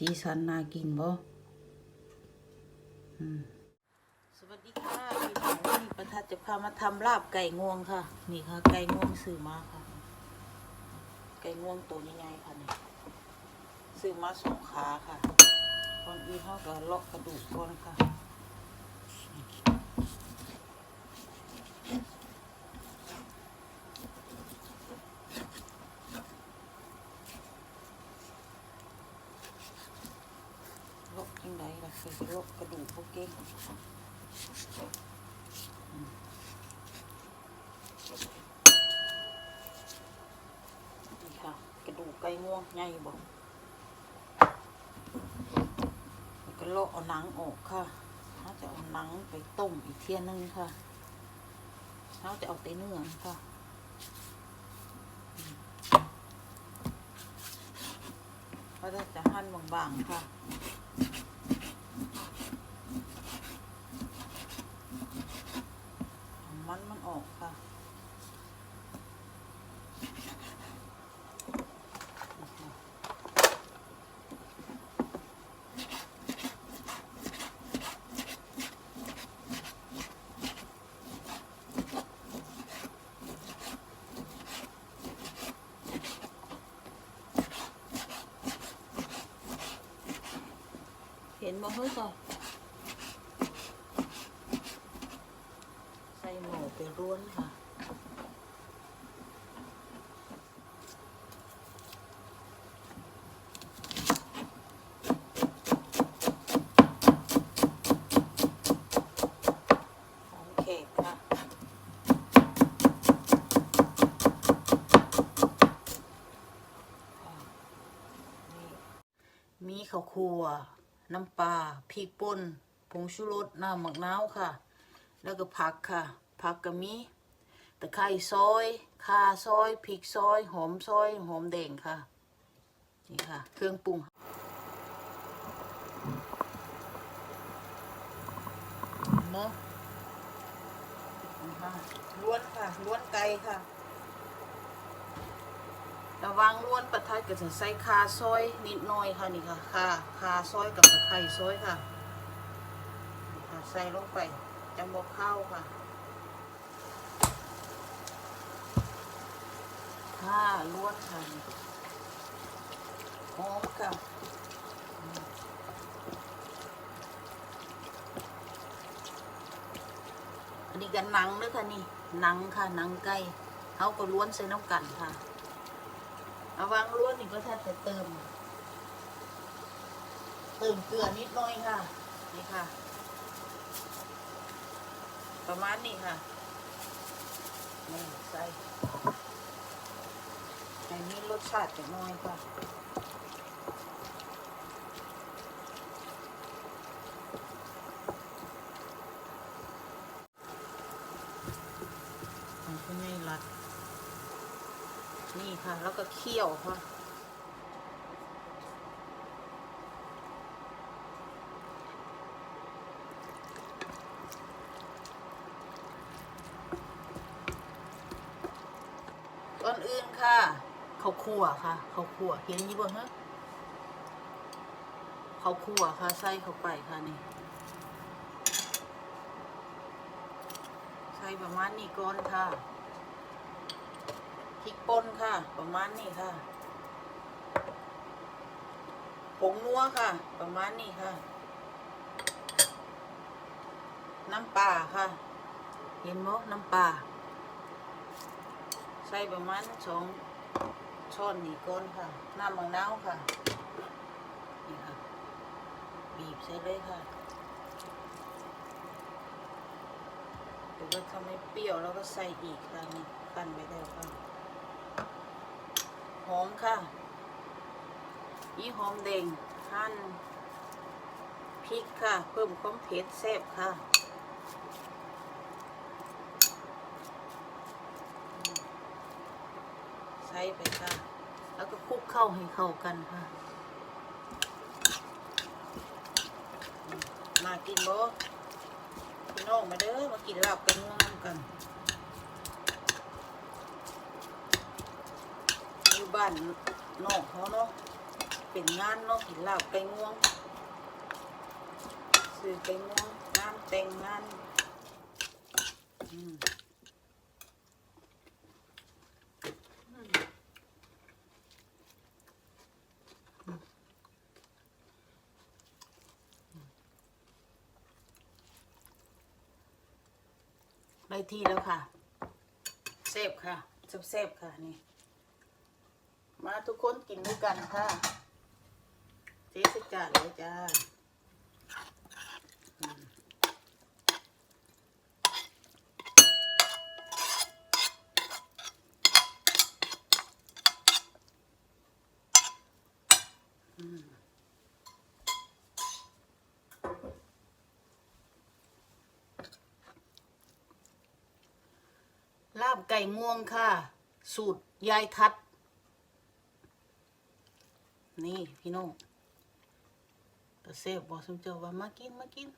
สีสันน่ากินบ่สวัสดีค่ะพี่น้องวันนี้ประทัดจะพามาทำลาบไก่งวงค่ะ นี่ค่ะ ไก่งวงซื้อมาค่ะ ไก่งวงตัวใหญ่ๆค่ะนี่ซื้อมาสองขาค่ะก่อนอีเขาก็เลาะกระดูกก่อนค่ะ ลกยังไง ล่ะคือลกกระดูกพวกเก่งนี่ค่ะ กระดูกไก่ง่วงใหญ่บ่แล้วก็เลาะเอาหนังออกค่ะเขาจะเอาหนังไปต้มอีกเที่ยนึงค่ะเขาจะเอาแต่เนื้อค่ะอืมเขาจะจะหั่นบางๆค่ะ เอามันมันออกค่ะ เห็นบ่เฮ้ยก่อนใส่หมูไปร่วนค่ะของเขกค่ะมีข้าวคั่ว น้ำปลาพริกป่นผงชูรสน้ำหมักน้าวค่ะ แล้วก็ผักค่ะ ผักก็มีตะไคร้ซอยข่าซอยพริกซอยหอมซอยหอมแดงค่ะ นี่ค่ะ เครื่องปรุงเนาะล้วนค่ะล้วนไก่ค่ะ ระวังล้วนประทัดก็จะใส่คาซอยนิดหน่อยค่ะนี่ค่ะคาคาซอยกับตะไคร้ซอยค่ะใส่ลงไปจังบอกข้าวค่ะข้าล้วนค่ะหอมค่ะอันนี้กันหนังเด้อค่ะนี่หนังค่ะหนังไก่เขาก็ล้วนใส่น้ำกันค่ะ เอาวางล้วนนี่ก็แทบจะเติม เติมเกลือนิดหน่อยค่ะ นี่ค่ะ ประมาณนี้ค่ะนี่ใส่ให้มีรสชาติจักหน่อยค่ะนก็ไม่รัด นี่ค่ะ แล้วก็เคี่ยวค่ะก่อนอื่นค่ะเขาคั่วค่ะเขาคั่วเห็นอยี่บ่ฮะเขาคั่วค่ะใส่เข้าไปค่ะนี่ใส่ประมาณนี้ก่อนค่ะ ริกป่นค่ะ ประมาณนี้ค่ะ ผงนัวค่ะ ประมาณนี้ค่ะ น้ำปลาค่ะ เห็นมั้น้ำปลาใส่ประมาณสองช้อนนี่ก้นค่ะ น้ำมะนาวค่ะนี่ค่ะ บีบใส่เลยค่ะเดี๋ยวเราทำให้เปรี้ยวแล้วก็ใส่อีกค่ะนี่ขั้นไว้แล้วค่ะ หอม ค่ะนี่หอมแดงหั่นพริกค่ะ เพิ่มความเผ็ดแซ่บค่ะใส่ไปค่ะ แล้วก็คลุกเข้าให้เข้ากันค่ะ มากินบ่พี่น้องมาเด้อมากินลาบกันง่วงกัน อยู่บ้านนอกเขาเนาะไปเป็นงานเนาะกินลาบไก่งวงซื้อไก่งวงงานแต่งงานอืมได้ที่แล้วค่ะเซฟค่ะเซฟๆค่ะนี่ มาทุกคนกินด้วยกันค่ะเจ๊สิจ่าเลยจ้าลาบไก่งวงค่ะ สูตรยายทัด นี่พี่น้องเซฟบอกสมเจ้าว่ามากินมากิน